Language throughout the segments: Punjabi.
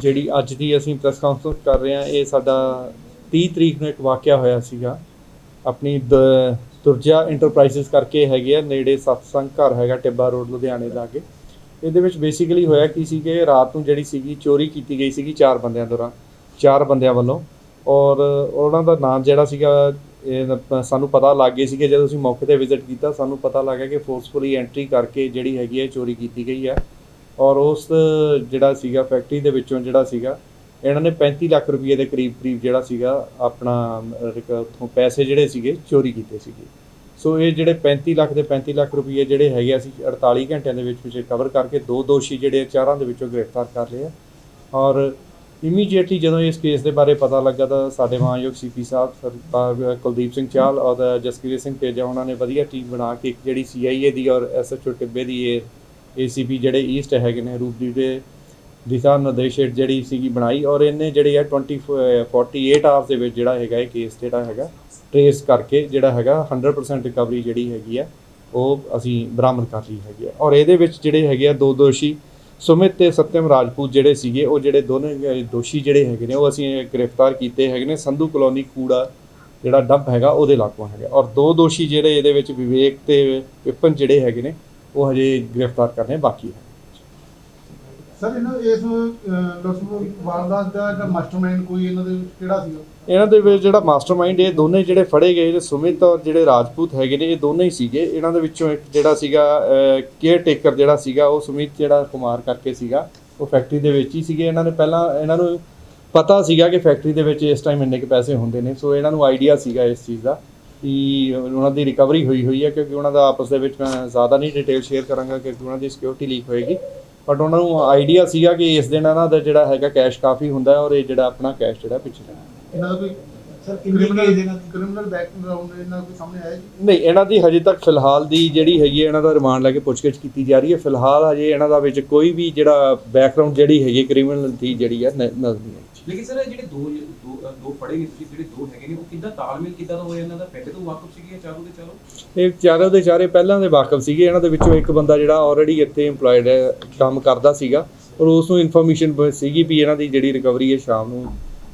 ਜਿਹੜੀ ਅੱਜ ਦੀ ਅਸੀਂ ਪ੍ਰੈਸ ਕਾਨਫਰੰਸ ਕਰ ਰਹੇ ਹਾਂ, ਇਹ ਸਾਡਾ 30 ਤਰੀਕ ਨੂੰ ਇੱਕ ਵਾਕਿਆ ਹੋਇਆ ਸੀਗਾ। ਆਪਣੀ ਦ- ਦੁਰਜਾ ਇੰਟਰਪ੍ਰਾਈਜ਼ਸ ਕਰਕੇ ਹੈਗੇ ਆ, ਨੇੜੇ ਸਤਸੰਗ ਘਰ ਹੈਗਾ ਟਿੱਬਾ ਰੋਡ, ਲੁਧਿਆਣੇ ਦਾ ਅੱਗੇ। ਇਹਦੇ ਵਿੱਚ ਬੇਸਿਕਲੀ ਹੋਇਆ ਕੀ ਸੀ ਕਿ ਰਾਤ ਨੂੰ ਜਿਹੜੀ ਸੀਗੀ, ਚੋਰੀ ਕੀਤੀ ਗਈ ਸੀਗੀ ਚਾਰ ਬੰਦਿਆਂ ਦੌਰਾਨ, ਚਾਰ ਬੰਦਿਆਂ ਵੱਲੋਂ। ਔਰ ਉਹਨਾਂ ਦਾ ਨਾਮ ਜਿਹੜਾ ਸੀਗਾ, ਇਹ ਸਾਨੂੰ ਪਤਾ ਲੱਗ ਗਈ ਸੀ ਕਿ ਜਦੋਂ ਅਸੀਂ ਮੌਕੇ ਤੇ ਵਿਜ਼ਿਟ ਕੀਤਾ, ਸਾਨੂੰ ਪਤਾ ਲੱਗਾ ਕਿ ਫੋਰਸਫੁਲੀ ਐਂਟਰੀ ਕਰਕੇ ਜਿਹੜੀ ਹੈਗੀ ਹੈ ਚੋਰੀ ਕੀਤੀ ਗਈ ਹੈ ਔਰ ਉਸ ਜਿਹੜਾ ਸੀਗਾ ਫੈਕਟਰੀ ਦੇ ਵਿੱਚੋਂ ਜਿਹੜਾ ਸੀਗਾ, ਇਹਨਾਂ ਨੇ 35 ਲੱਖ ਰੁਪਏ ਦੇ ਕਰੀਬ ਕਰੀਬ ਜਿਹੜਾ ਸੀਗਾ ਆਪਣਾ ਉੱਥੋਂ ਪੈਸੇ ਜਿਹੜੇ ਸੀਗੇ ਚੋਰੀ ਕੀਤੇ ਸੀਗੇ। ਸੋ ਇਹ ਜਿਹੜੇ 35 ਲੱਖ ਦੇ 35 ਲੱਖ ਰੁਪਏ ਜਿਹੜੇ ਹੈਗੇ ਅਸੀਂ 48 ਘੰਟਿਆਂ ਦੇ ਵਿੱਚ ਵਿੱਚ ਕਵਰ ਕਰਕੇ ਦੋ ਦੋਸ਼ੀ ਜਿਹੜੇ ਚਾਰਾਂ ਦੇ ਵਿੱਚੋਂ ਗ੍ਰਿਫਤਾਰ ਕਰ ਲਏ ਆ। ਔਰ ਇਮੀਡੀਏਟਲੀ ਜਦੋਂ ਇਸ ਕੇਸ ਦੇ ਬਾਰੇ ਪਤਾ ਲੱਗਾ ਤਾਂ ਸਾਡੇ ਮਾਨਯੋਗ ਸੀਪੀ ਸਾਹਿਬ ਸਰਦਾਰ ਕੁਲਦੀਪ ਸਿੰਘ ਚਾਲ ਔਰ ਜਸਕੀਰ ਸਿੰਘ ਤੇਜਾ, ਉਹਨਾਂ ਨੇ ਵਧੀਆ ਟੀਮ ਬਣਾ ਕੇ ਇੱਕ ਜਿਹੜੀ ਸੀਆਈਏ ਦੀ ਔਰ ਐਸਐਚਓ ਟਿੱਬੇ ਦੀ ਇਹ ਏਸੀਪੀ ਜਿਹੜੇ ਈਸਟ ਹੈਗੇ ਨੇ ਰੂਪਦੀਪ ਦੇ ਦਿਸ਼ਾ ਨਿਰਦੇਸ਼ ਹੇਠ ਜਿਹੜੀ ਸੀਗੀ ਬਣਾਈ ਔਰ ਇਹਨੇ ਜਿਹੜੇ ਆ 20 48 ਆਵਰਸ ਦੇ ਵਿੱਚ ਜਿਹੜਾ ਹੈਗਾ ਇਹ ਕੇਸ ਜਿਹੜਾ ਹੈਗਾ ਟ੍ਰੇਸ ਕਰਕੇ ਜਿਹੜਾ ਹੈਗਾ 100% ਰਿਕਵਰੀ ਜਿਹੜੀ ਹੈਗੀ ਆ, ਉਹ ਅਸੀਂ ਬਰਾਮਦ ਕਰ ਲਈ ਹੈਗੀ ਆ। ਔਰ ਇਹਦੇ ਵਿੱਚ ਜਿਹੜੇ ਹੈਗੇ ਆ ਦੋ ਦੋਸ਼ੀ, ਸੁਮਿਤ ਤੇ ਸਤਿਮ ਰਾਜਪੂਤ ਜਿਹੜੇ ਸੀਗੇ, ਉਹ ਜਿਹੜੇ ਦੋਨੇ ਦੋਸ਼ੀ ਜਿਹੜੇ ਹੈਗੇ ਨੇ, ਉਹ ਅਸੀਂ ਗ੍ਰਿਫਤਾਰ ਕੀਤੇ ਹੈਗੇ ਨੇ। ਸੰਧੂ ਕਲੋਨੀ ਕੂੜਾ ਜਿਹੜਾ ਡੰਪ ਹੈਗਾ, ਉਹਦੇ ਲਾਗੋਂ ਹੈਗਾ। ਔਰ ਦੋ ਦੋਸ਼ੀ ਜਿਹੜੇ ਇਹਦੇ ਵਿੱਚ ਵਿਵੇਕ ਤੇ ਵਿਪਨ ਜਿਹੜੇ ਹੈਗੇ ਨੇ ਉਹ ਹਜੇ ਗ੍ਰਿਫਤਾਰ ਕਰਨੇ ਬਾਕੀ ਹੈ। ਸਰ ਇਹਨਾਂ ਇਸ ਲੁੱਟ ਵਾਰਦਾਤ ਦਾ ਜਿਹੜਾ ਮਾਸਟਰਮਾਈਂਡ ਕੋਈ ਇਹਨਾਂ ਦੇ ਵਿੱਚ ਕਿਹੜਾ ਸੀਗਾ? ਇਹਨਾਂ ਦੇ ਵਿੱਚ ਜਿਹੜਾ ਮਾਸਟਰਮਾਈਂਡ ਇਹ ਦੋਨੇ ਜਿਹੜੇ ਫੜੇ ਗਏ ਜਿਹੜੇ ਸੁਮਿਤ ਔਰ ਜਿਹੜੇ ਰਾਜਪੂਤ ਹੈਗੇ ਨੇ ਇਹ ਦੋਨੇ ਹੀ ਸੀਗੇ। ਇਹਨਾਂ ਦੇ ਵਿੱਚੋਂ ਇੱਕ ਜਿਹੜਾ ਸੀਗਾ ਕੇਅਰ ਟੇਕਰ ਜਿਹੜਾ ਸੀਗਾ ਉਹ ਸੁਮਿਤ ਜਿਹੜਾ ਕੁਮਾਰ ਕਰਕੇ ਸੀਗਾ ਉਹ ਫੈਕਟਰੀ ਦੇ ਵਿੱਚ ਹੀ ਸੀਗੇ। ਇਹਨਾਂ ਨੇ ਪਹਿਲਾਂ ਇਹਨਾਂ ਨੂੰ ਪਤਾ ਸੀਗਾ ਕਿ ਫੈਕਟਰੀ ਦੇ ਵਿੱਚ ਇਸ ਟਾਈਮ ਇੰਨੇ ਕੁ ਪੈਸੇ ਹੁੰਦੇ ਨੇ ਸੋ ਇਹਨਾਂ ਨੂੰ ਆਈਡੀਆ ਸੀਗਾ ਇਸ ਚੀਜ਼ ਦਾ। ਕਿ ਉਹਨਾਂ ਦੀ ਰਿਕਵਰੀ ਹੋਈ ਹੋਈ ਹੈ ਕਿਉਂਕਿ ਉਹਨਾਂ ਦਾ ਆਪਸ ਦੇ ਵਿੱਚ ਮੈਂ ਜ਼ਿਆਦਾ ਨਹੀਂ ਡਿਟੇਲ ਸ਼ੇਅਰ ਕਰਾਂਗਾ ਕਿਉਂਕਿ ਉਹਨਾਂ ਦੀ ਸਿਕਿਉਰਿਟੀ ਲੀਕ ਹੋਏਗੀ। ਬਟ ਉਹਨਾਂ ਨੂੰ ਆਈਡੀਆ ਸੀਗਾ ਕਿ ਇਸ ਦਿਨ ਇਹਨਾਂ ਦਾ ਜਿਹੜਾ ਹੈਗਾ ਕੈਸ਼ ਕਾਫੀ ਹੁੰਦਾ ਹੈ ਔਰ ਇਹ ਜਿਹੜਾ ਆਪਣਾ ਕੈਸ਼ ਜਿਹੜਾ ਪਿੱਛੇ ਇਹਨਾਂ ਦਾ ਕੋਈ ਸਰ ਕਿੰਨੀ ਕ੍ਰਿਮੀਨਲ ਇਹਨਾਂ ਦੀ ਕ੍ਰਿਮੀਨਲ ਬੈਕਗ੍ਰਾਉਂਡ ਇਹਨਾਂ ਕੋਈ ਸਾਹਮਣੇ ਆਇਆ ਜੀ? ਨਹੀਂ ਇਹਨਾਂ ਦੀ ਹਜੇ ਤੱਕ ਫਿਲਹਾਲ ਦੀ ਜਿਹੜੀ ਹੈਗੀ ਹੈ ਇਹਨਾਂ ਦਾ ਰਿਮਾਂਡ ਲੈ ਕੇ ਪੁੱਛਗਿੱਛ ਕੀਤੀ ਜਾ ਰਹੀ ਹੈ। ਫਿਲਹਾਲ ਹਜੇ ਇਹਨਾਂ ਦਾ ਵਿੱਚ ਕੋਈ ਵੀ ਜਿਹੜਾ ਬੈਕਗ੍ਰਾਉਂਡ ਜਿਹੜੀ ਹੈਗੀ ਕ੍ਰਿਮੀਨਲ ਦੀ ਜਿਹੜੀ ਹੈ ਨਜ਼ਰ ਨਹੀਂ ਆਈ। ਲੇਕਿਨ ਸਰ ਇਹ ਜਿਹੜੇ ਦੋ ਦੋ ਫੜੇ ਗਏ ਤੁਸੀਂ ਜਿਹੜੇ ਦੋ ਹੈਗੇ ਨੇ ਉਹ ਕਿੱਦਾਂ ਤਾਲਮੇਲ ਕਿੱਦਾਂ ਦਾ ਹੋਇਆ ਇਹਨਾਂ ਦਾ? ਪਹਿਲੇ ਤੋਂ ਵਾਕਫ ਸੀਗੇ ਇਹ ਚਾਰੋਂ ਦੇ ਚਾਰੋਂ? ਇਹ ਚਾਰੋਂ ਦੇ ਚਾਰੇ ਪਹਿਲਾਂ ਦੇ ਵਾਕਫ ਸੀਗੇ। ਇਹਨਾਂ ਦੇ ਵਿੱਚੋਂ ਇੱਕ ਬੰਦਾ ਜਿਹੜਾ ਆਲਰੇਡੀ ਇੱਥੇ EMPLOYED ਹੈ ਕੰਮ ਕਰਦਾ ਸੀਗਾ। ਔਰ ਉਸ ਨੂੰ ਇਨਫੋਰਮੇਸ਼ਨ ਸੀਗੀ ਵੀ ਇਹਨਾਂ ਦੀ ਜਿਹੜੀ ਰਿਕਵਰੀ ਹੈ ਸ਼ਾਮ ਨੂੰ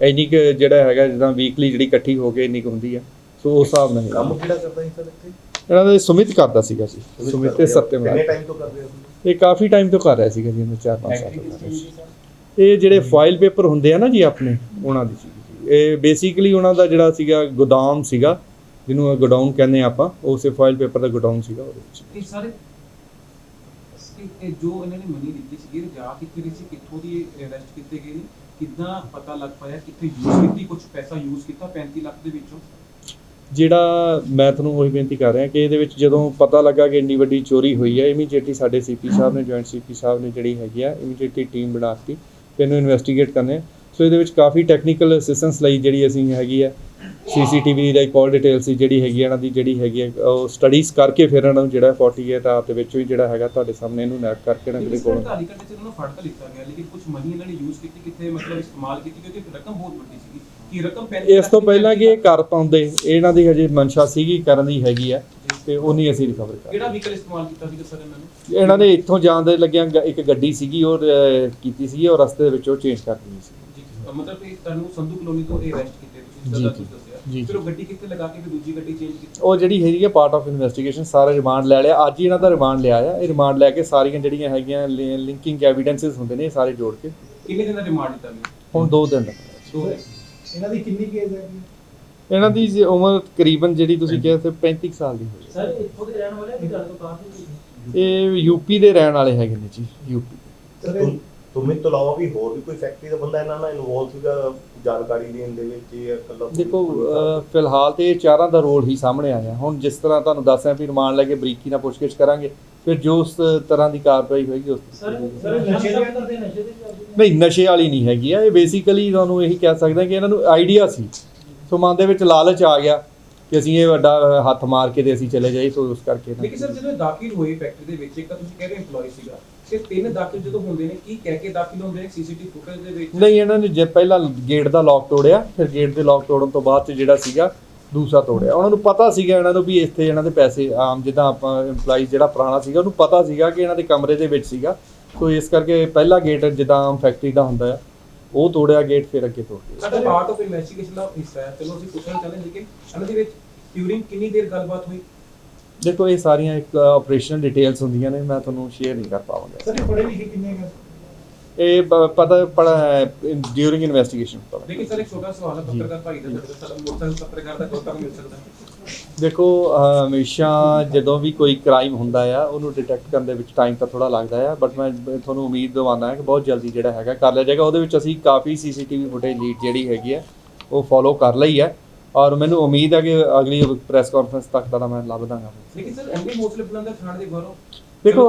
ਇੰਨੀ ਕੁ ਜਿਹੜਾ ਹੈਗਾ ਜਿੱਦਾਂ ਵੀਕਲੀ ਜਿਹੜੀ ਇਕੱਠੀ ਹੋ ਕੇ ਇੰਨੀ ਕੁ ਹੁੰਦੀ ਹੈ। ਸੋ ਉਸ ਹਿਸਾਬ ਨਾਲ ਕੰਮ। ਕਿਹੜਾ ਕਰਦਾ ਸੀ ਸਰ ਇੱਥੇ? ਇਹਨਾਂ ਦੇ ਸੁਮਿਤ ਕਰਦਾ ਸੀਗਾ ਜੀ। ਸੁਮਿਤ ਤੇ ਸਤਿਅਮ ਕਿੰਨੇ ਟਾਈਮ ਤੋਂ ਕਰ ਰਹੇ ਹੋ ਇਹ ਕਾਫੀ ਟਾਈਮ ਤੋਂ ਕਰ ਰਿਹਾ ਸੀਗਾ ਜੀ ਇਹਨੂੰ 4-5 ਸਾਲ ਤੋਂ ਸੀ ਇਹ ਜਿਹੜੇ ਫਾਈਲ ਪੇਪਰ ਹੁੰਦੇ ਆ ਨਾ ਜੀ ਆਪਣੇ ਉਹਨਾਂ ਦੀ ਸੀ ਇਹ ਬੇਸਿਕਲੀ ਉਹਨਾਂ ਦਾ ਜਿਹੜਾ ਸੀਗਾ ਗੋਦਾਮ ਸੀਗਾ ਜਿਹਨੂੰ ਗੋਡਾਊਨ ਕਹਿੰਦੇ ਆਪਾਂ ਉਸੇ ਫਾਈਲ ਪੇਪਰ ਦਾ ਗੋਡਾਊਨ ਸੀਗਾ ਉਹਦੇ ਵਿੱਚ ਇਹ ਸਾਰੇ ਇਹ- ਜੋ ਇਹਨਾਂ ਨੇ ਮਨੀ ਦਿੱਤੀ ਸੀ ਇਹ ਜਾ ਕਿੱਥੇ ਰਹੀ ਸੀ ਕਿੱਥੋਂ ਦੀ ਅਰੈਸਟ ਕੀਤੇ ਗਏ ਨੇ ਕਿੱਦਾਂ ਪਤਾ ਲੱਗ ਪਾਇਆ ਕਿੱਥੇ ਯੂਜ਼ ਕੀਤੀ ਕੁਝ ਪੈਸਾ ਯੂਜ਼ ਕੀਤਾ 35 ਲੱਖ ਦੇ ਵਿੱਚੋਂ ਜਿਹੜਾ ਮੈਂ ਤੁਹਾਨੂੰ ਉਹੀ ਬੇਨਤੀ ਕਰ ਰਿਹਾ ਕਿ ਇਹਦੇ ਵਿੱਚ ਜਦੋਂ ਪਤਾ ਲੱਗਾ ਕਿ ਇੰਨੀ ਵੱਡੀ ਚੋਰੀ ਹੋਈ ਹੈ ਇਮੀਡੀਏਟਲੀ ਸਾਡੇ ਸੀਪੀ ਸਾਹਿਬ ਨੇ ਜੁਆਇੰਟ ਸੀਪੀ ਸਾਹਿਬ ਨੇ ਜਿਹੜੀ ਹੈਗੀ ਆ ਇਮੀਡੀਏਟਲੀ ਟੀਮ ਬਣਾ ਦਿੱਤੀ ਤੇ ਇਹਨੂੰ ਇਨਵੈਸਟੀਗੇਟ ਕਰਨੇ ਆ। ਸੋ ਇਹਦੇ ਵਿੱਚ ਕਾਫੀ ਟੈਕਨੀਕਲ ਅਸਿਸਟੈਂਸ ਲਈ ਜਿਹੜੀ ਅਸੀਂ ਹੈਗੀ ਆ ਸੀਸੀਟੀਵੀ ਦਾ ਕਾਲ ਡਿਟੇਲ ਸੀ ਜਿਹੜੀ ਹੈਗੀ ਇਹਨਾਂ ਦੀ ਜਿਹੜੀ ਹੈਗੀ ਉਹ ਸਟੱਡੀਜ਼ ਕਰਕੇ ਫਿਰ ਇਹਨਾਂ ਨੂੰ ਜਿਹੜਾ 48 ਆਰ ਦੇ ਵਿੱਚੋਂ ਹੀ ਜਿਹੜਾ ਹੈਗਾ ਤੁਹਾਡੇ ਸਾਹਮਣੇ ਇਹਨੂੰ ਨੈਟ ਕਰਕੇ ਇਹਨਾਂ ਦੇ ਕੋਲ ਘਟੇ ਚ ਇਹਨਾਂ ਨੂੰ ਫੜ ਤਾਂ ਲਿੱਤਾ ਗਿਆ ਲੇਕਿਨ ਕੁਝ ਮਨੀ ਇਹਨਾਂ ਨੇ ਯੂਜ਼ ਕੀਤੀ ਕਿੱਥੇ ਮਤਲਬ ਇਸਤੇਮਾਲ ਕੀਤੀ ਕਿਉਂਕਿ ਰਕਮ ਬਹੁਤ ਵੱਡੀ ਸੀਗੀ। ਕੀ ਰਕਮ 35 ਇਸ ਤੋਂ ਪਹਿਲਾਂ ਕਿ ਇਹ ਕਰ ਪਾਉਂਦੇ ਇਹਨਾਂ ਦੀ ਹਜੇ ਮਨਸ਼ਾ ਸੀਗੀ ਕਰਨ ਦੀ ਹੈਗੀ ਆ ਤੇ ਉਹ ਨਹੀਂ ਅਸੀਂ ਰਿਕਵਰ ਕਰ ਕਿਹੜਾ ਵਹੀਕਲ ਇਸਤੇਮਾਲ ਕੀਤਾ ਸੀਗਾ ਸਰ ਇਹਨਾਂ ਨੇ? ਇਹਨਾਂ ਨੇ ਇੱਥੋਂ ਜਾਣ ਦੇ ਲੱਗਿਆ ਇੱਕ ਗੱਡੀ ਸੀਗੀ ਉਹ ਕੀਤੀ ਸੀ ਔਰ ਰਸਤੇ ਦੇ ਵਿੱਚ ਉਹ ਚੇਂਜ ਕਰ ਦਿੱਤੀ ਸੀ। ਮਤਲਬ ਇਹ ਤੁਹਾਨੂੰ ਸੰਧੂ ਕਲੋਨੀ ਤੋਂ ਇਹ ਅਰੈਸਟ ਕੀਤੇ ਤੁਸੀਂ ਜੀ, ਜਿੱਦਾਂ ਜੀ, ਤੁਸੀਂ ਦੱਸਿਆ। ਫਿਰ ਉਹ ਗੱਡੀ ਕਿੱਥੇ ਲਗਾ ਕੇ ਫਿਰ ਦੂਜੀ ਗੱਡੀ ਚੇਂਜ ਕੀਤੀ? ਉਹ ਜਿਹੜੀ ਹੈਗੀ ਹੈ ਪਾਰਟ ਆਫ ਇਨਵੈਸਟੀਗੇਸ਼ਨ ਸਾਰਾ ਰਿਮਾਂਡ ਲੈ ਲਿਆ। ਅੱਜ ਹੀ ਇਹਨਾਂ ਦਾ ਰਿਮਾਂਡ ਲਿਆ ਆ। ਇਹ ਰਿਮਾਂਡ ਲੈ ਕੇ ਸਾਰੀਆਂ ਜਿਹੜੀਆਂ ਹੈਗੀਆਂ ਲਿੰਕਿੰਗ ਐਵੀਡੈਂਸਸ ਹੁੰਦੇ ਨੇ ਇਹ ਸਾਰੇ ਜੋੜ ਕੇ। ਕਿੰਨੇ ਦਿਨ ਦਾ ਰਿਮਾਂਡ ਦਿੱਤਾ ਗਿਆ ਹੁਣ 2 ਦਿਨ ਦਾ। ਦੋ। ਇਹਨਾਂ ਦੀ ਕਿੰਨੀ ਕੇਸ ਹੈ ਇਹਨਾਂ ਦੀ ਜੀ ਉਮਰ ਤਕਰੀਬਨ ਜਿਹੜੀ ਤੁਸੀਂ ਕਿਹਾ ਸੀ 35 ਕੁ ਸਾਲ ਦੀ ਹੋਈ। ਸਰ ਇੱਥੋਂ ਦੇ ਰਹਿਣ ਵਾਲੇ ਕਿ ਤੁਹਾਡੇ ਤੋਂ ਕਾਫੀ ਇਹ ਯੂਪੀ ਦੇ ਰਹਿਣ ਵਾਲੇ ਹੈਗੇ ਨੇ ਜੀ ਯੂਪੀ ਸਰ ਤੁਮ ਤੁਮੇ ਤੋਂ ਇਲਾਵਾ ਵੀ ਹੋਰ ਵੀ ਕੋਈ ਫੈਕਟਰੀ ਦਾ ਬੰਦਾ ਇਹਨਾਂ ਨਾਲ ਇਨਵੋਲਵ ਸੀਗਾ ਜਾਣਕਾਰੀ ਦੇਣ ਦੇ ਵਿੱਚ ਜਾਂ ਇਕੱਲਾ ਦੇਖੋ ਫਿਲਹਾਲ ਤੇ ਇਹ ਚਾਰਾਂ ਦਾ ਰੋਲ ਹੀ ਸਾਹਮਣੇ ਆਇਆ। ਹੁਣ ਜਿਸ ਤਰ੍ਹਾਂ ਤੁਹਾਨੂੰ ਦੱਸਿਆ ਵੀ ਰਿਮਾਂਡ ਲੈ ਕੇ ਬਰੀਕੀ ਨਾਲ ਪੁੱਛਗਿੱਛ ਕਰਾਂਗੇ ਫਿਰ ਜੋ ਉਸ ਤਰ੍ਹਾਂ ਦੀ ਕਾਰਵਾਈ ਹੋਏਗੀ ਉਸ ਸਰ ਸਰ ਨਸ਼ੇ ਦੇ ਨਸ਼ੇ ਦੇ ਨਹੀਂ ਨਸ਼ੇ ਵਾਲੀ ਨਹੀਂ ਹੈਗੀ ਆ। ਇਹ ਬੇਸਿਕਲੀ ਤੁਹਾਨੂੰ ਇਹੀ ਕਹਿ ਸਕਦਾ ਕਿ ਇਹਨਾਂ ਨੂੰ ਆਈਡੀਆ ਸੀ। ਸੋ ਮਨ ਦੇ ਵਿੱਚ ਲਾਲਚ ਆ ਗਿਆ। ਕਿ ਅਸੀਂ ਇਹ ਵੱਡਾ ਹੱਥ ਮਾਰ ਕੇ ਤੇ ਅਸੀਂ ਚਲੇ ਜਾਈਏ ਸੋ ਉਸ ਕਰਕੇ ਨਾ ਲੇਕਿਨ ਸਰ ਜਦੋਂ ਇਹ ਦਾਖਲ ਹੋਏ ਫੈਕਟਰੀ ਦੇ ਵਿੱਚ ਇੱਕ ਤਾਂ ਤੁਸੀਂ ਕਹਿ ਰਹੇ EMPLOYE ਸੀਗਾ ਤੇ ਤਿੰਨ ਦਾਖਲ ਜਦੋਂ ਹੁੰਦੇ ਨੇ ਕੀ ਕਹਿ ਕੇ ਦਾਖਲ ਹੁੰਦੇ ਨੇ ਸੀਸੀਟੀਵੀ ਫੁਟੇਜ ਦੇ ਵਿੱਚ? ਨਹੀਂ ਇਹਨਾਂ ਨੇ ਜੇ ਪਹਿਲਾਂ ਗੇਟ ਦਾ ਲੌਕ ਤੋੜਿਆ ਫਿਰ ਗੇਟ ਦੇ ਲੌਕ ਤੋੜਨ ਤੋਂ ਬਾਅਦ ਚ ਜਿਹੜਾ ਸੀਗਾ ਦੂਸਰਾ ਤੋੜਿਆ। ਉਹਨਾਂ ਨੂੰ ਪਤਾ ਸੀਗਾ ਇਹਨਾਂ ਨੂੰ ਵੀ ਇੱਥੇ ਇਹਨਾਂ ਦੇ ਪੈਸੇ ਆਮ ਜਿੱਦਾਂ ਆਪਾਂ EMPLOYE ਜਿਹੜਾ ਪੁਰਾਣਾ ਸੀਗਾ ਉਹਨੂੰ ਪਤਾ ਸੀਗਾ ਕਿ ਇਹਨਾਂ ਦੇ ਕਮਰੇ ਦੇ ਵਿੱਚ ਸੀਗਾ। ਸੋ ਇਸ ਕਰਕੇ ਪਹਿਲਾ ਗੇਟ ਜਿੱਦਾਂ ਆਮ ਫੈਕਟਰੀ ਦਾ ਹੁੰਦਾ ਹੈ ਉਹ ਤੋੜਿਆ ਗੇਟ ਫਿਰ ਅੱਗੇ ਤੋੜ ਗਏ ਸਾਡਾ ਪਾਰਟ ਆਫ ਇਨਵੈਸਟੀਗੇਸ਼ਨ ਦਾ ਹਿੱਸਾ ਹੈ। ਚਲੋ ਅਸੀਂ ਪੁੱਛਣਾ ਚਾਹੁੰਦੇ ਹਾਂ ਲੇਕਿਨ ਇਹਨਾਂ ਦੇ ਵਿੱਚ ਡਿਊਰਿੰਗ ਕਿੰਨੀ ਦੇਰ ਗੱਲਬਾਤ ਹੋਈ? ਦੇਖੋ ਇਹ ਸਾਰੀਆਂ ਇੱਕ ਆਪਰੇਸ਼ਨਲ ਡਿਟੇਲਸ ਹੁੰਦੀਆਂ ਨੇ ਮੈਂ ਤੁਹਾਨੂੰ ਸ਼ੇਅਰ ਨਹੀਂ ਕਰ ਪਾਵਾਂਗਾ। ਸਰ ਇਹ ਪੜ੍ਹੇ ਲਿਖੇ ਕਿੰਨੇ ਹੈ ਇਹ ਪ- ਪਤਾ ਪੜਾ ਡਿਊਰਿੰਗ ਇਨਵੈਸਟੀਗੇਸ਼ਨ ਪਤਾ ਲੇਕਿਨ ਸਰ ਇੱਕ ਛੋਟਾ ਸਵਾਲ ਹੈ ਪੱਤਰਕਾਰ ਭਾਈ ਦਾ ਸਾਡੇ ਸਾਡਾ ਮੋਟਰ ਪੱਤਰਕਾਰ ਦਾ ਕੋਟਾ ਮਿਲ ਸਕਦਾ ਹੈ। ਦੇਖੋ ਅਹ, ਹਮੇਸ਼ਾ ਜਦੋਂ ਵੀ ਕੋਈ ਕ੍ਰਾਈਮ ਹੁੰਦਾ ਆ ਉਹਨੂੰ ਡਿਟੈਕਟ ਕਰਨ ਦੇ ਵਿੱਚ ਟਾਈਮ ਤਾਂ ਥੋੜਾ ਲੱਗਦਾ ਆ ਬਟ ਮੈਂ ਬ- ਤੁਹਾਨੂੰ ਉਮੀਦ ਦਿਵਾਨਾ ਹੈ ਕਿ ਬਹੁਤ ਜਲਦੀ ਜਿਹੜਾ ਹੈਗਾ ਕਰ ਲਿਆ ਜਾਏਗਾ। ਉਹਦੇ ਵਿੱਚ ਅਸੀਂ ਕਾਫੀ ਸੀਸੀਟੀਵੀ ਫੁਟੇਜ ਲੀਡ ਜਿਹੜੀ ਹੈਗੀ ਹੈ ਉਹ ਫੋਲੋ ਕਰ ਲਈ ਹੈ ਔਰ ਮੈਨੂੰ ਉਮੀਦ ਹੈ ਕਿ ਅਗਲੀ ਪ੍ਰੈਸ ਕਾਨਫਰੰਸ ਤੱਕ ਦਾ ਮੈਂ ਲੱਭ ਦਾਂਗਾ। ਲੇਕਿਨ ਸਰ ਐਮਡੀ ਮੋਸਲੇ ਬੁਲੰਦਰ ਥਾਣੇ ਦੇ ਬਾਹਰੋਂ ਦੇਖੋ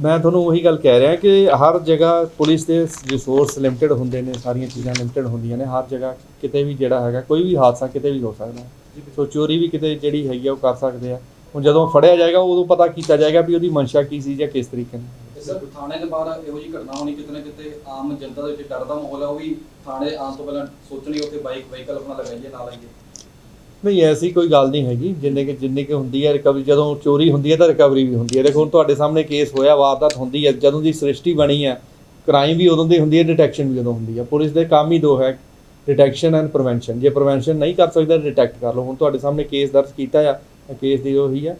ਮੈਂ ਤੁਹਾਨੂੰ ਉਹੀ ਗੱਲ ਕਹਿ ਰਿਹਾ ਕਿ ਹਰ ਜਗ੍ਹਾ ਪੁਲਿਸ ਦੇ ਰਿਸੋਰਸ ਲਿਮਟਿਡ ਹੁੰਦੇ ਨੇ ਸਾਰੀਆਂ ਚੀਜ਼ਾਂ ਲਿਮਟਿਡ ਹੁੰਦੀਆਂ ਨੇ। ਹਰ ਜਗ੍ਹਾ ਕਿਤੇ ਵੀ ਜਿਹੜਾ ਹੈਗਾ ਕੋਈ ਵੀ ਹਾਦਸਾ ਕਿਤੇ ਵੀ ਹੋ ਸਕਦਾ ਹੈ। ਸੋ ਚੋਰੀ ਵੀ ਕਿਤੇ ਜਿਹੜੀ ਹੈਗੀ ਆ ਉਹ ਕਰ ਸਕਦੇ ਆ। ਹੁਣ ਜਦੋਂ ਫੜਿਆ ਜਾਏਗਾ ਉਦੋਂ ਪਤਾ ਕੀਤਾ ਜਾਏਗਾ ਵੀ ਉਹਦੀ ਮਨਸ਼ਾ ਕੀ ਸੀ ਜਾਂ ਕਿਸ ਤਰੀਕੇ ਨਾਲ। ਸਰ ਥਾਣੇ ਦੇ ਬਾਹਰ ਇਹੋ ਜਿਹੀ ਘਟਨਾ ਹੋਣੀ ਕਿਤੇ ਨਾ ਕਿਤੇ ਆਮ ਜਨਤਾ ਦੇ ਵਿੱਚ ਡਰ ਦਾ ਮਾਹੌਲ ਹੈ ਉਹ ਵੀ ਥਾਣੇ ਆਉਣ ਤੋਂ ਪਹਿਲਾਂ ਸੋਚਣੀ ਉੱਥੇ ਬਾਈਕ ਵਹੀਕਲ ਆਪਣਾ ਲਗਾਈਏ ਨਾ ਲਾਈਏ ਨਹੀਂ, ਐਸੀ ਕੋਈ ਗੱਲ ਨਹੀਂ ਹੈਗੀ। ਜਿੰਨੇ ਕਿ ਜਿੰਨੀ ਕਿ ਹੁੰਦੀ ਹੈ ਰਿਕਵਰੀ ਜਦੋਂ ਚੋਰੀ ਹੁੰਦੀ ਹੈ ਤਾਂ ਰਿਕਵਰੀ ਵੀ ਹੁੰਦੀ ਹੈ। ਦੇਖੋ, ਹੁਣ ਤੁਹਾਡੇ ਸਾਹਮਣੇ ਕੇਸ ਹੋਇਆ, ਵਾਰਦਾਤ ਹੁੰਦੀ ਹੈ, ਜਦੋਂ ਦੀ ਸ੍ਰਿਸ਼ਟੀ ਬਣੀ ਹੈ ਕ੍ਰਾਈਮ ਵੀ ਉਦੋਂ ਦੀ ਹੁੰਦੀ ਹੈ ਡਿਟੈਕਸ਼ਨ ਵੀ ਉਦੋਂ ਹੁੰਦੀ ਹੈ। ਪੁਲਿਸ ਦੇ ਕੰਮ ਹੀ ਦੋ ਹੈ ਡਿਟੈਕਸ਼ਨ ਐਂਡ ਪ੍ਰੀਵੈਂਸ਼ਨ ਜੇ ਪ੍ਰੀਵੈਂਸ਼ਨ ਨਹੀਂ ਕਰ ਸਕਦਾ ਡਿਟੈਕਟ ਕਰ ਲਓ। ਹੁਣ ਤੁਹਾਡੇ ਸਾਹਮਣੇ ਕੇਸ ਦਰਜ ਕੀਤਾ ਆ ਕੇਸ ਦੀ ਉਹੀ ਆ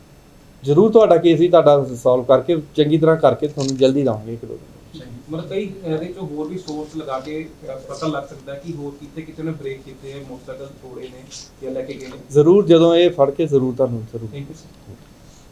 ਜ਼ਰੂਰ ਤੁਹਾਡਾ ਕੇਸ ਹੀ ਤੁਹਾਡਾ ਸੋਲਵ ਕਰਕੇ ਚੰਗੀ ਤਰ੍ਹਾਂ ਕਰਕੇ ਤੁਹਾਨੂੰ ਜਲਦੀ ਲਾਵਾਂਗੇ ਇੱਕ ਦੋ ਦਿਨ। ਮਤਲਬ ਕਈ ਇਹਦੇ ਚੋਂ ਹੋਰ ਵੀ ਸੋਰਸ ਲਗਾ ਕੇ ਪਤਾ ਲੱਗ ਸਕਦਾ ਕਿ ਹੋਰ ਕਿਤੇ ਕਿਤੇ ਨੇ ਬ੍ਰੇਕ ਕੀਤੇ ਹੈ ਮੋਟਰਸਾਈਕਲ ਤੋੜੇ ਨੇ ਜਾਂ ਲੈ ਕੇ ਗਏ ਨੇ। ਜ਼ਰੂਰ ਜਦੋਂ ਇਹ ਫੜ ਕੇ ਜ਼ਰੂਰ ਤੁਹਾਨੂੰ ਜ਼ਰੂਰ। Thank you sir